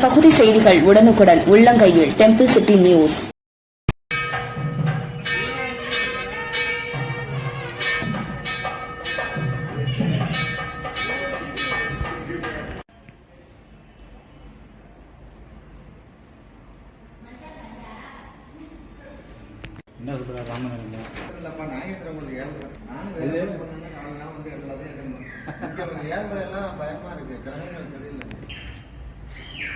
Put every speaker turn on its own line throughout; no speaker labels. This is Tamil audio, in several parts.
பகுதி செய்திகள் உடனுக்குடன் உள்ளங்கையில் டெம்பிள் சிட்டி நியூஸ்
என்ன சொல்கிற ராமநகரங்க
இல்லப்பா நாகேந்திரம் உங்களுக்கு ஏழ்மை நானும் வேலை பண்ணேன்னா நாலு நாள் வந்து எல்லாத்தையும் எடுக்கணும். இங்கே எனக்கு ஏழ்மை எல்லாம் பயமா இருக்கு. கிரகங்கள் சரியில்லை. いいよ。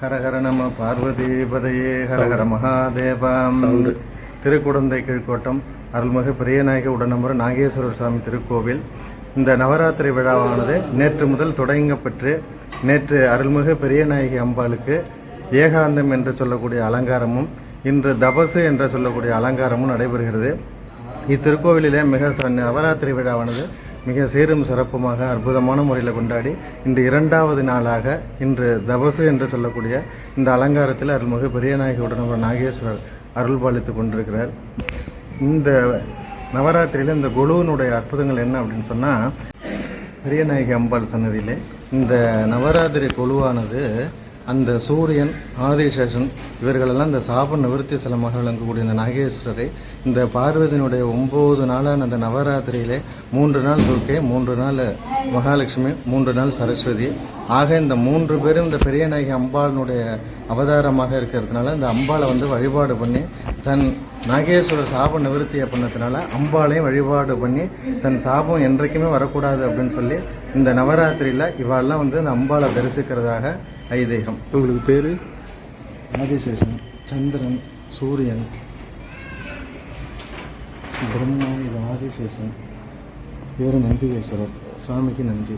ஹரஹர நம பார்வதிபதையே ஹரஹர மகாதேவம். திருக்குடந்தை கீழ்கோட்டம் அருள்மிகு பெரியநாயக உடனம்பர நாகேஸ்வரர் சுவாமி திருக்கோவில். இந்த நவராத்திரி விழாவானது நேற்று முதல் தொடங்கப்பெற்று நேற்று அருள்மிகு பெரியநாயகி அம்பாளுக்கு ஏகாந்தம் என்று சொல்லக்கூடிய அலங்காரமும் இன்று தபசு என்று சொல்லக்கூடிய அலங்காரமும் நடைபெறுகிறது. இத்திருக்கோவிலிலே மிக நவராத்திரி விழாவானது மிக சீரும் சிறப்புமாக அற்புதமான முறையில் கொண்டாடி இன்று இரண்டாவது நாளாக இன்று தபசு என்று சொல்லக்கூடிய இந்த அலங்காரத்தில் அருள்மிகு பெரியநாயகியுடன் ஒரு நாகேஸ்வரர் அருள் பாலித்து கொண்டிருக்கிறார். இந்த நவராத்திரியில் இந்த குழுவினுடைய அற்புதங்கள் என்ன அப்படின்னு சொன்னால் பெரியநாயகி அம்பாள் சன்னதியிலே இந்த நவராத்திரி குழுவானது அந்த சூரியன் ஆதிசேஷன் இவர்களெல்லாம் இந்த சாப நிவர்த்தி ஸ்தலமாக விளங்கக்கூடிய இந்த நாகேஸ்வரரை இந்த பார்வதியினுடைய ஒம்பது நாளான அந்த நவராத்திரியிலே மூன்று நாள் துர்க்கை மூன்று நாள் மகாலட்சுமி மூன்று நாள் சரஸ்வதி. ஆக இந்த மூன்று பேரும் இந்த பெரியநாயகி அம்பாளினுடைய அவதாரமாக இருக்கிறதுனால இந்த அம்பாளை வந்து வழிபாடு பண்ணி தன் நாகேஸ்வரர் சாப நிவர்த்தியை பண்ணதுனால அம்பாளையும் வழிபாடு பண்ணி தன் சாபம் என்றைக்குமே வரக்கூடாது அப்படின்னு சொல்லி இந்த நவராத்திரியில் இவாளெல்லாம் வந்து இந்த அம்பாளை தரிசிக்கிறதாக ஐதீகம்.
உங்களுக்கு பேர்?
ஆதிசேஷன் சந்திரன் சூரியன். பிரம்மா இது ஆதிசேஷன். பேர் நந்திகேஸ்வரர் சுவாமிக்கு நந்தி.